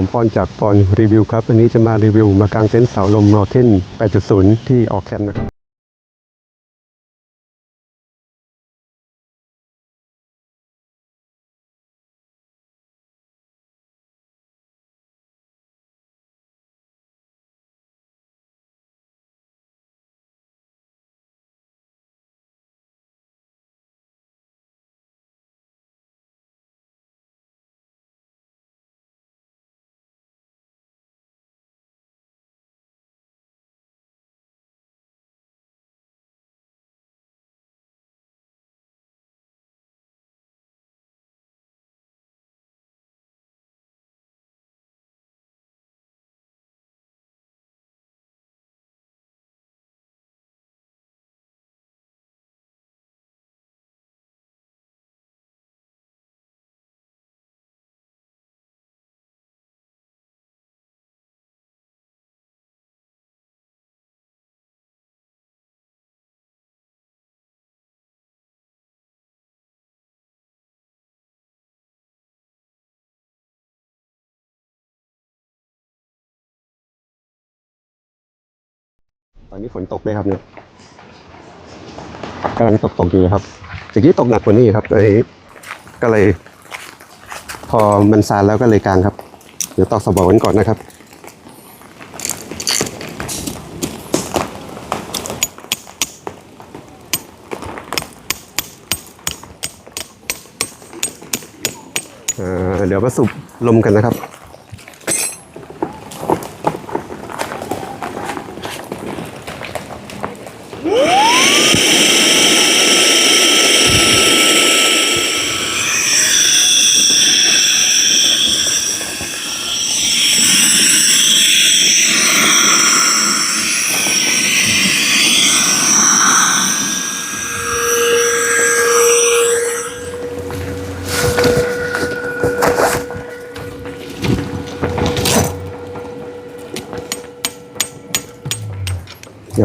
ผมปอนจากปอนรีวิวครับ วันนี้จะมารีวิวมากางเต็นท์เสาลมนอเทน8.0 ที่ออกแคมป์นะครับ ตอนนี้ฝนตกไหมครับเนี่ยกำลังตกตกอยู่ครับสิ่งที่ตกหนักกว่านี้ครับเลยก็เลย พอมันซานแล้วก็เลยกลางครับ เดี๋ยวตอกสบอกันก่อนนะครับเดี๋ยวมาสูบลมกันนะครับ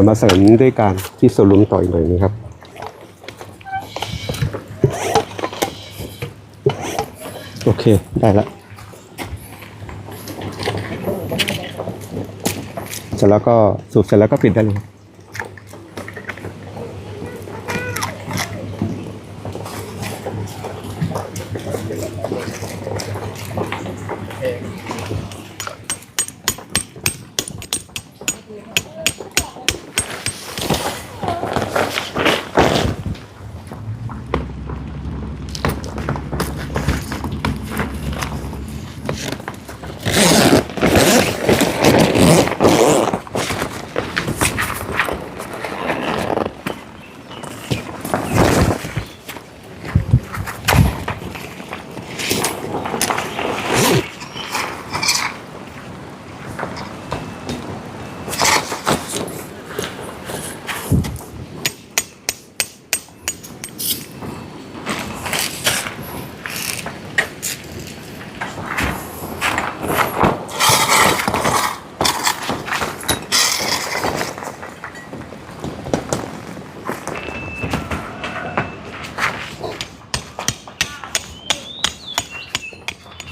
มาเสริมด้วยการที่สลุมต่ออีกหน่อยนึงครับโอเค ได้ละเสร็จแล้วก็สูบเสร็จแล้วก็ปิดได้เลย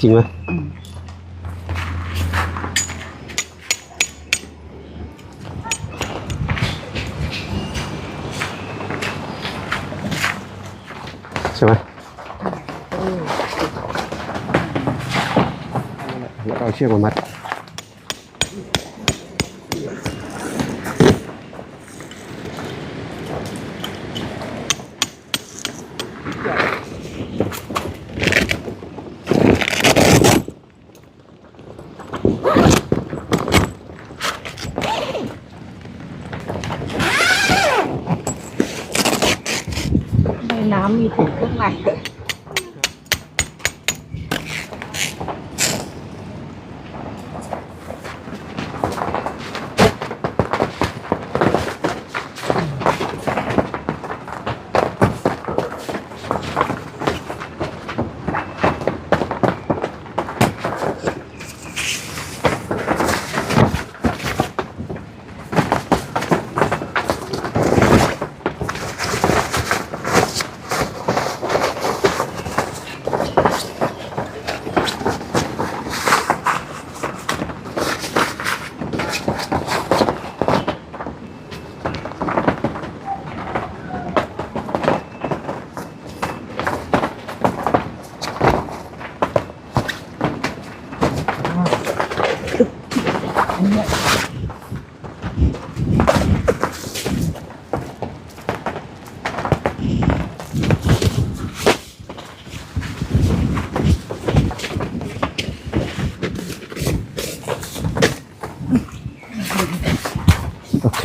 จริงไหมใช่ไหมแล้วก็เอาเชือกมามัด ในน้ำมี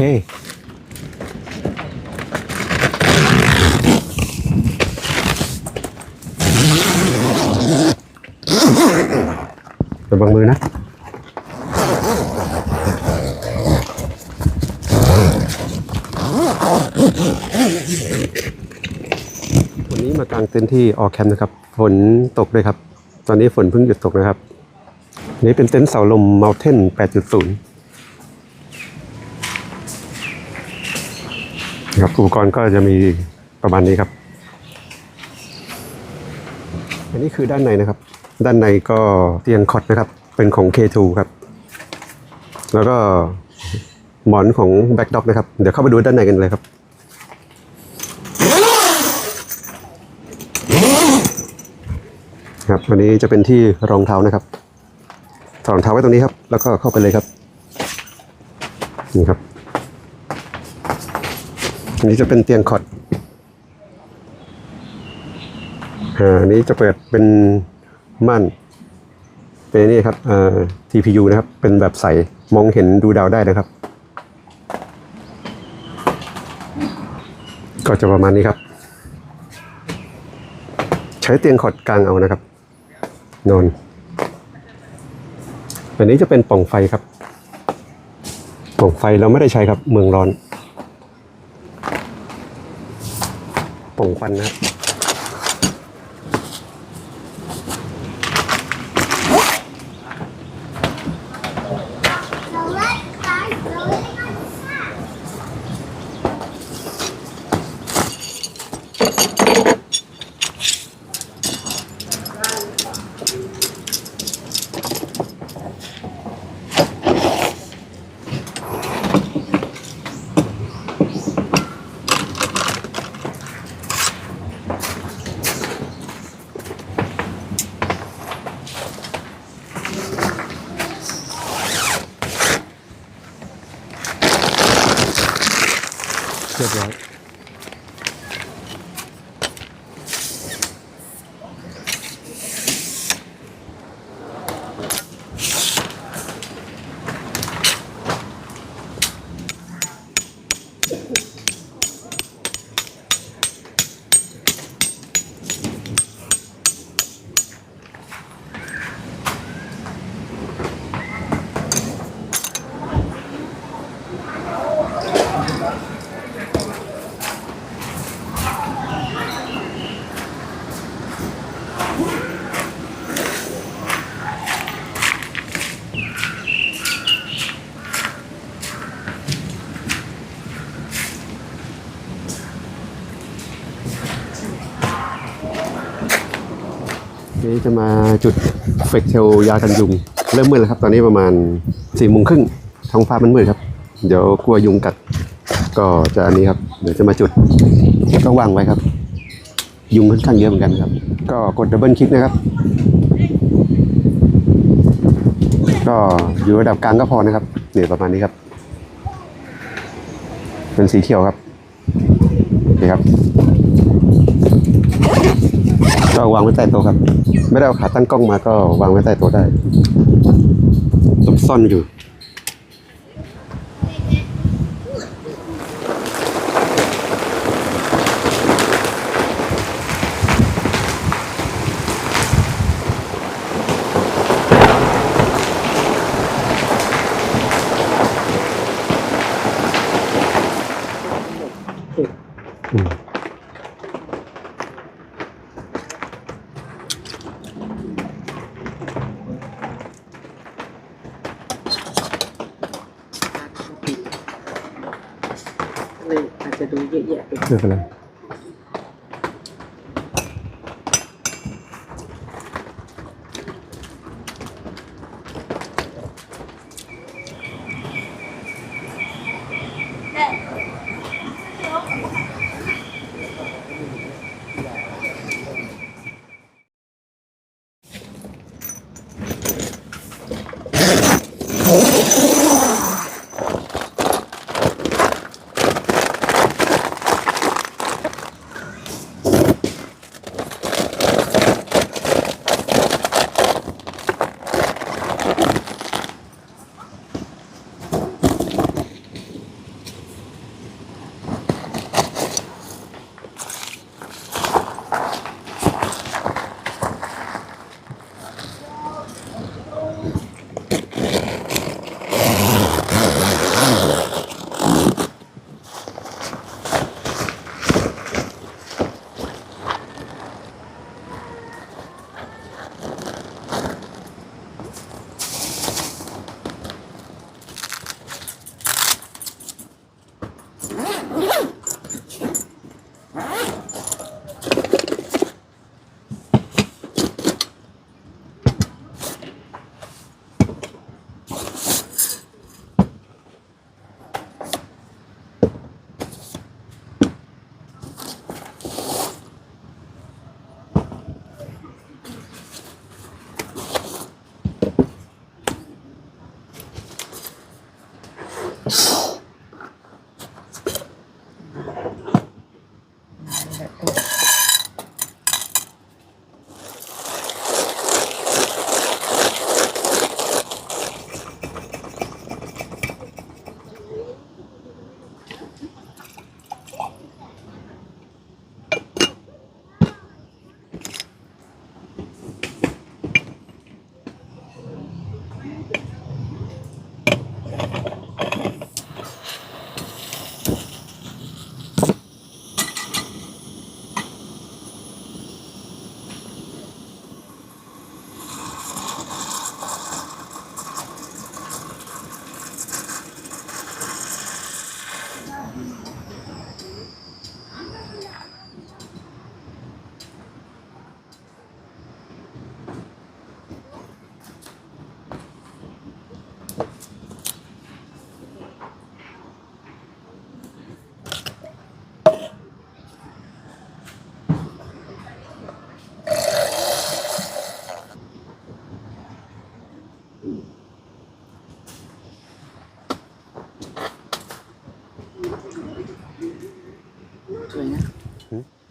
ระวังมือนะวันนี้มากางเต็นท์ที่ออแคมป์นะครับ ฝนตกด้วยครับ ตอนนี้ฝนเพิ่งหยุดตกนะครับ นี่เป็นเต็นท์เสาลม Mountain 8.0 ครับอุปกรณ์ก็จะมีประมาณนี้ครับ อันนี้คือด้านในนะครับ ด้านในก็เตียงคอตนะครับ เป็นของ K2 ครับ แล้วก็หมอนของแบ็กด็อกนะครับ เดี๋ยวเข้าไปดูด้านในกันเลยครับครับวันนี้จะเป็นที่รองเท้านะครับถอดรองเท้าไว้ตรงนี้ครับ แล้วก็เข้าไปเลยครับ นี่ครับ อันนี้จะเป็นเตียงคอตอ่าอันนี้จะเปิดเป็นม่านเป็นนี่ครับอ่า TPU นะครับ เป็นแบบใสมองเห็นดูดาวได้นะครับ ก็จะประมาณนี้ครับ ใช้เตียงขอดกลางเอานะครับ นอนอันนี้จะเป็นปล่องไฟครับปล่องไฟเราไม่ได้ใช้ครับ เมืองร้อน ปล่องควันนะครับ นี่จะมาจุดเฟกเทลยากันยุง เริ่มมืดแล้วครับ ตอนนี้ประมาณสี่โมงครึ่งท้องฟ้ามันมืดครับ เดี๋ยวกลัวยุงกัด ก็จะอันนี้ครับ เดี๋ยวจะมาจุดแล้วก็วางไว้ครับ ยุงค่อนข้างเยอะเหมือนกันครับ ก็กดดับเบิลคลิกนะครับ ก็อยู่ระดับกลางก็พอนะครับเนี่ยประมาณนี้ครับ เป็นสีเขียวครับนี่ครับ ก็วางไว้ใต้โต๊ะครับ ไม่ได้เอาขาตั้งกล้องมาก็วางไว้ใต้โต๊ะได้ซุบซ่อนอยู่ อะ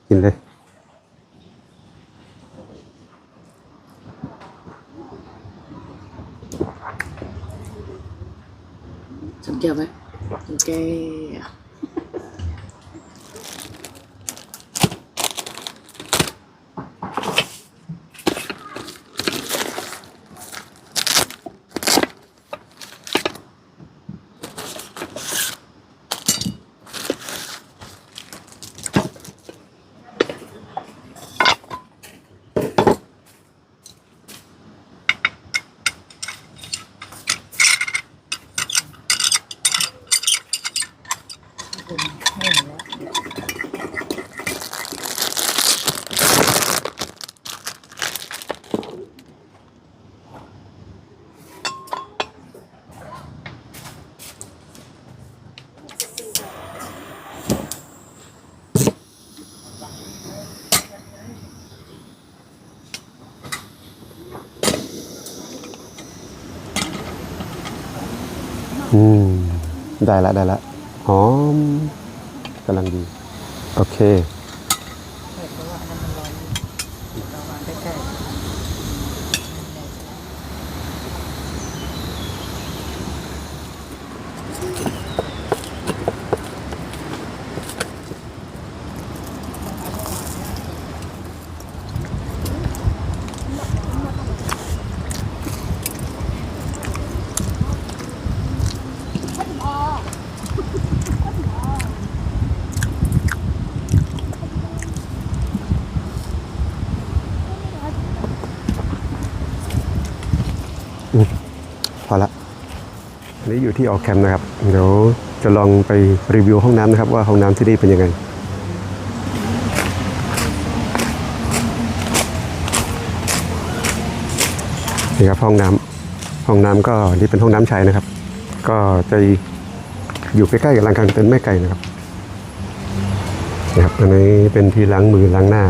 แยะไป ไม่เป็นไร กินเลย สนใจไหมสนใจ อืมได้ละได้ละหอมกำลังดี โอเค นนี้อยู่ที่ออกแคมป์นะครับ เดี๋ยวจะลองไปรีวิวห้องน้ำนะครับว่าห้องน้ำที่นี่เป็นยังไงนี่ครับห้องน้ำห้องน้ำก็นี่เป็นห้องน้ำชายนะครับ ก็จะอยู่ใกล้ๆกับลานกลางเต็นท์แม่ไก่นะครับนี่ครับอันนี้เป็นที่ล้างมือล้างหน้า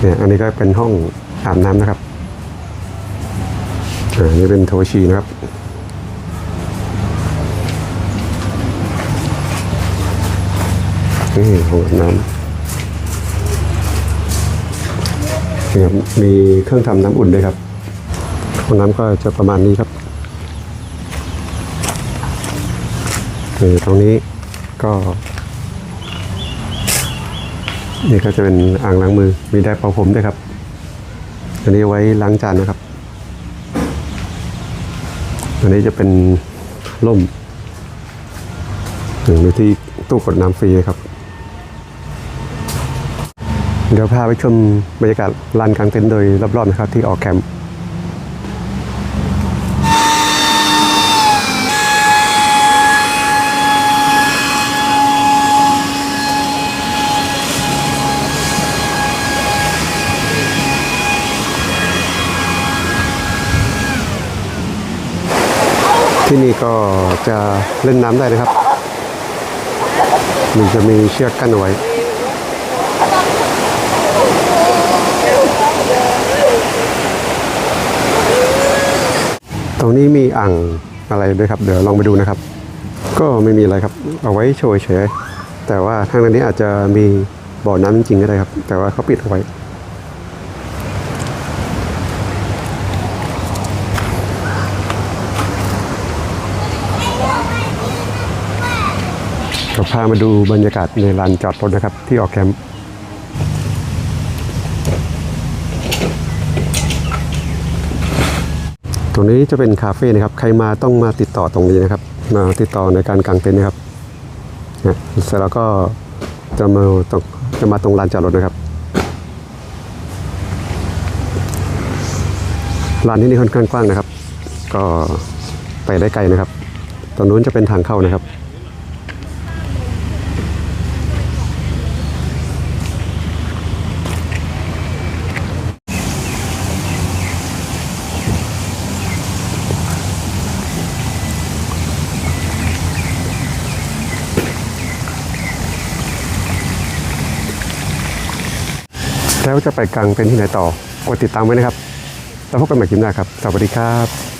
เนี่ยอันนี้ก็เป็นห้องอาบน้ำนะครับ อ่านี่เป็นโทชีนะครับนี่ห้องน้ำนี่ครับมีเครื่องทำน้ำอุ่นด้วยครับห้องน้ำก็จะประมาณนี้ครับนี่ตรงนี้ก็นี่ก็จะเป็นอ่างล้างมือ มีได้เป่าผมด้วยครับ อันนี้ไว้ล้างจานนะครับ อันนี้จะเป็นร่มหนึ่งในที่ตู้กดน้ำฟรีครับ เดี๋ยวพาไปชมบรรยากาศลานกลางเต็นท์โดยรอบๆนะครับที่ออกแคมป์ ที่นี่ก็จะเล่นน้ำได้นะครับ มันจะมีเชือกกั้นไว้ตรงนี้มีอ่างอะไรด้วยครับ เดี๋ยวลองไปดูนะครับ ก็ไม่มีอะไรครับ เอาไว้โชว์เฉยแต่ว่าทางนี้อาจจะมีบ่อน้ำจริงๆก็ได้ครับ แต่ว่าเขาปิดเอาไว้ ก็พามาดูบรรยากาศในลานจอดรถนะครับ ที่ออกแคมป์ตรงนี้จะเป็นคาเฟ่นะครับ ใครมาต้องมาติดต่อตรงนี้นะครับมาติดต่อในการกางเต็นท์นะครับเสร็จแล้วก็จะมาตรงจะมาตรงลานจอดรถนะครับลานที่นี่ค่อนข้างกว้างนะครับ ก็ไปได้ไกลนะครับตรงนู้นจะเป็นทางเข้านะครับ แล้วจะไปกลางเต็นท์ที่ไหนต่อ กดติดตามไว้นะครับ แล้วพบกันใหม่คลิปหน้าครับ สวัสดีครับ